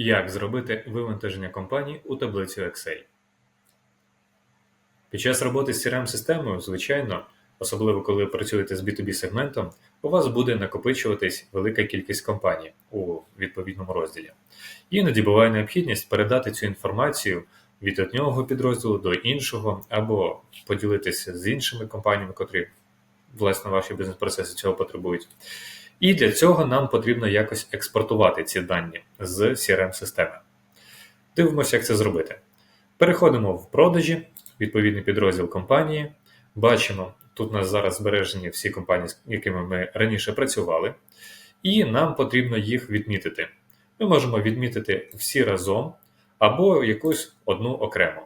Як зробити вивантаження компаній у таблицю Excel? Під час роботи з CRM-системою, звичайно, особливо коли ви працюєте з B2B сегментом, у вас буде накопичуватись велика кількість компаній у відповідному розділі. Іноді буває необхідність передати цю інформацію від одного підрозділу до іншого, або поділитися з іншими компаніями, котрі власне ваші бізнес-процеси цього потребують. І для цього нам потрібно якось експортувати ці дані з CRM-системи. Дивимося, як це зробити. Переходимо в продажі, відповідний підрозділ компанії. Бачимо, тут у нас зараз збережені всі компанії, з якими ми раніше працювали, і нам потрібно їх відмітити. Ми можемо відмітити всі разом або якусь одну окремо.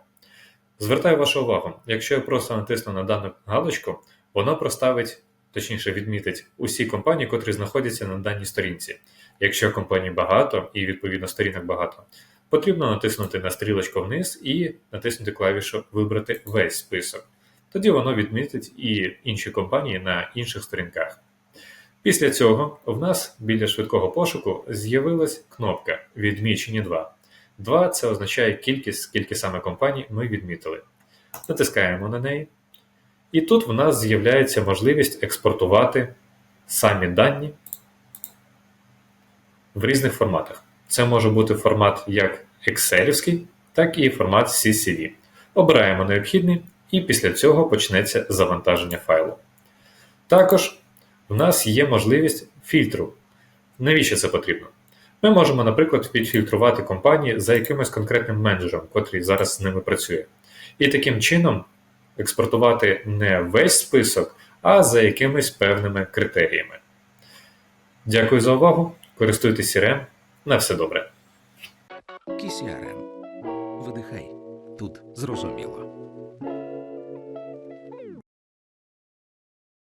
Звертаю вашу увагу, якщо я просто натисну на дану галочку, воно проставить, точніше, відмітить усі компанії, котрі знаходяться на даній сторінці. Якщо компаній багато і відповідно сторінок багато, потрібно натиснути на стрілочку вниз і натиснути клавішу Вибрати весь список. Тоді воно відмітить і інші компанії на інших сторінках. Після цього в нас біля швидкого пошуку з'явилась кнопка Відмічені 2. 2 це означає кількість, скільки саме компаній ми відмітили. Натискаємо на неї. І тут в нас з'являється можливість експортувати самі дані в різних форматах. Це може бути формат як Excel, так і формат CSV. Обираємо необхідний, і після цього почнеться завантаження файлу. Також в нас є можливість фільтру. Навіщо це потрібно? Ми можемо, наприклад, відфільтрувати компанії за якимось конкретним менеджером, котрий зараз з ними працює. І таким чином експортувати не весь список, а за якимись певними критеріями. Дякую за увагу. Користуйтесь CRM. На все добре. Кісіарем. Видихай. Тут зрозуміло.